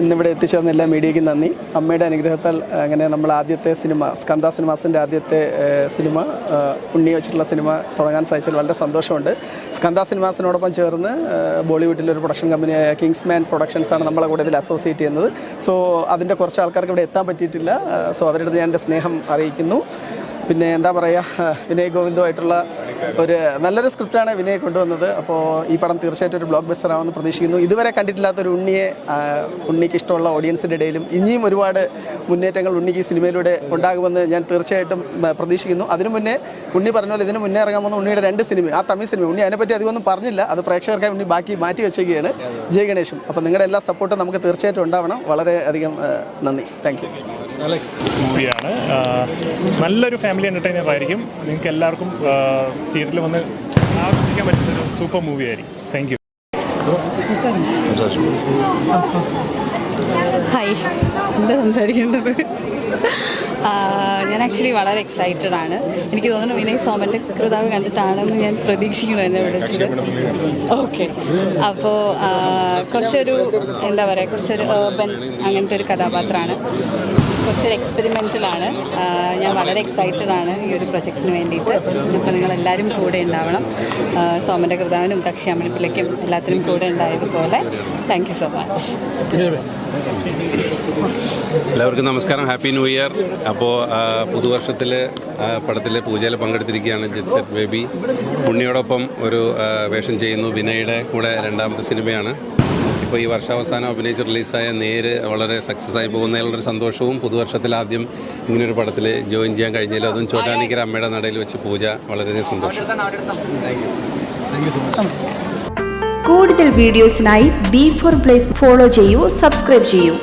ഇന്നിവിടെ എത്തിച്ചേർന്ന എല്ലാ മീഡിയയ്ക്കും നന്ദി. അമ്മയുടെ അനുഗ്രഹത്താൽ അങ്ങനെ നമ്മൾ ആദ്യത്തെ സിനിമ സ്കന്ദ സിനിമാസിന്റെ ആദ്യത്തെ സിനിമ ഉണ്ണി വെച്ചിട്ടുള്ള സിനിമ തുടങ്ങാൻ സാധിച്ചതിൽ വളരെ സന്തോഷമുണ്ട്. സ്കന്ദ സിനിമാസിനോടൊപ്പം ചേർന്ന് ബോളിവുഡിലെ ഒരു പ്രൊഡക്ഷൻ കമ്പനിയായ കിങ്സ്മാൻ പ്രൊഡക്ഷൻസ് ആണ് നമ്മളെ കൂടെ ഇതിൽ അസോസിയേറ്റ് ചെയ്യുന്നത്. സോ അതിന്റെ കുറച്ച് ആൾക്കാർക്ക് ഇവിടെ എത്താൻ പറ്റിയിട്ടില്ല. സോ അവരുടെ ഞാൻ എന്റെ സ്നേഹം അറിയിക്കുന്നു. പിന്നെ എന്താ പറയുക വിനയ് ഗോവിന്ദുമായിട്ടുള്ള ഒരു നല്ലൊരു സ്ക്രിപ്റ്റാണ് വിനയ് കൊണ്ടുവന്നത്. അപ്പോൾ ഈ പടം തീർച്ചയായിട്ടും ഒരു ബ്ലോക്ക് ബസ്റ്റർ ആണെന്ന് പ്രതീക്ഷിക്കുന്നു. ഇതുവരെ കണ്ടിട്ടില്ലാത്ത ഒരു ഉണ്ണിയെ ഉണ്ണിക്ക് ഇഷ്ടമുള്ള ഓഡിയൻസിന്റെ ഇടയിലും ഇനിയും ഒരുപാട് മുന്നേറ്റങ്ങൾ ഉണ്ണിക്ക് ഈ സിനിമയിലൂടെ ഉണ്ടാകുമെന്ന് ഞാൻ തീർച്ചയായിട്ടും പ്രതീക്ഷിക്കുന്നു. അതിനു മുന്നേ ഉണ്ണി പറഞ്ഞ പോലെ ഇതിന് മുന്നേ ഇറങ്ങാൻ പോകുന്ന ഉണ്ണിയുടെ രണ്ട് സിനിമ ആ തമിഴ് സിനിമ. ഉണ്ണി അതിനെപ്പറ്റി അധികമൊന്നും പറഞ്ഞില്ല. അത് പ്രേക്ഷകർക്കായി ഉണ്ണി ബാക്കി മാറ്റി വെച്ചേക്കുകയാണ്. ജയ ഗണേഷും. അപ്പോൾ നിങ്ങളുടെ എല്ലാ സപ്പോർട്ടും നമുക്ക് തീർച്ചയായിട്ടും ഉണ്ടാവണം. വളരെ അധികം നന്ദി. താങ്ക് യു മൂവിയാണ്. നല്ലൊരു ഫാമിലി എന്റർടൈനർ ആയിരിക്കും. നിങ്ങൾക്ക് എല്ലാവർക്കും തിയേറ്ററിൽ വന്ന് ആസ്വദിക്കാൻ പറ്റുന്ന ഒരു സൂപ്പർ മൂവി ആയിരിക്കും. താങ്ക് യു ഹായ് എന്താ സംസാരിക്കേണ്ടത്? ഞാൻ ആക്ച്വലി വളരെ എക്സൈറ്റഡ് ആണ്. എനിക്ക് തോന്നുന്നു വിനയ് സോമന്റെ കൃതാവ് കണ്ടിട്ടാണെന്ന് ഞാൻ പ്രതീക്ഷിക്കുന്നു എന്നെ വിളിച്ചത്. ഓക്കെ അപ്പോൾ കുറച്ചൊരു എന്താ പറയുക കുറച്ചൊരു ഏർബൻ അങ്ങനത്തെ ഒരു കഥാപാത്രമാണ്. കുറച്ചൊരു എക്സ്പെരിമെന്റലാണ് ഞാൻ വളരെ എക്സൈറ്റഡ് ആണ് ഈ ഒരു പ്രൊജക്റ്റിന് വേണ്ടിയിട്ട്. അപ്പോൾ നിങ്ങളെല്ലാവരും കൂടെ ഉണ്ടാവണം. സോമന്റെ കൃതാവിനും ദക്ഷ്യാമണിപ്പിള്ളയ്ക്കും എല്ലാത്തിനും കൂടെ ഉണ്ടായതുപോലെ. താങ്ക് സോ മച്ച് എല്ലാവർക്കും നമസ്കാരം. Happy year. അപ്പോൾ പുതുവർഷത്തിൽ പടത്തിൽ പൂജയിൽ പങ്കെടുത്തിരിക്കുകയാണ് ജെറ്റ്സെറ്റ് ബേബി. ഉണ്ണിയോടൊപ്പം ഒരു വേഷം ചെയ്യുന്നു വിനയുടെ കൂടെ രണ്ടാമത്തെ സിനിമയാണ്. ഇപ്പോൾ ഈ വർഷാവസാനം അഭിനയിച്ച് റിലീസായ നേര് വളരെ സക്സസ് ആയി പോകുന്നതിലുള്ളൊരു സന്തോഷവും പുതുവർഷത്തിൽ ആദ്യം ഇങ്ങനൊരു പടത്തിൽ ജോയിൻ ചെയ്യാൻ കഴിഞ്ഞാലും അതും ചോട്ടാനിക്കര അമ്മയുടെ നടയിൽ വെച്ച് പൂജ വളരെയധികം സന്തോഷം. കൂടുതൽ വീഡിയോസിനായി ബി ഫോർ പ്ലേസ് ഫോളോ ചെയ്യൂ സബ്സ്ക്രൈബ് ചെയ്യൂ.